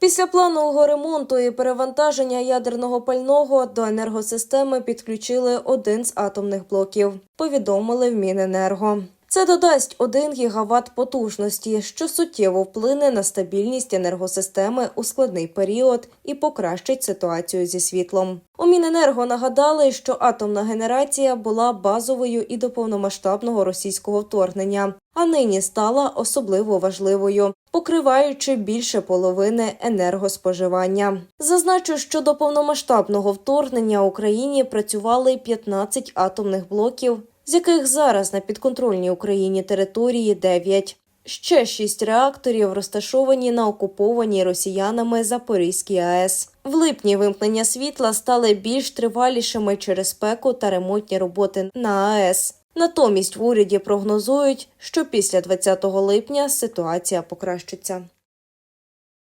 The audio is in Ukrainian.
Після планового ремонту і перевантаження ядерного пального до енергосистеми підключили один з атомних блоків. Повідомили в Міненерго. Це додасть 1 гігават потужності, що суттєво вплине на стабільність енергосистеми у складний період і покращить ситуацію зі світлом. У Міненерго нагадали, що атомна генерація була базовою і до повномасштабного російського вторгнення, а нині стала особливо важливою, покриваючи більше половини енергоспоживання. Зазначу, що до повномасштабного вторгнення Україні працювали 15 атомних блоків, з яких зараз на підконтрольній Україні території 9. Ще шість реакторів розташовані на окупованій росіянами Запорізькій АЕС. В липні вимкнення світла стали більш тривалішими через спеку та ремонтні роботи на АЕС. Натомість в уряді прогнозують, що після 20 липня ситуація покращиться.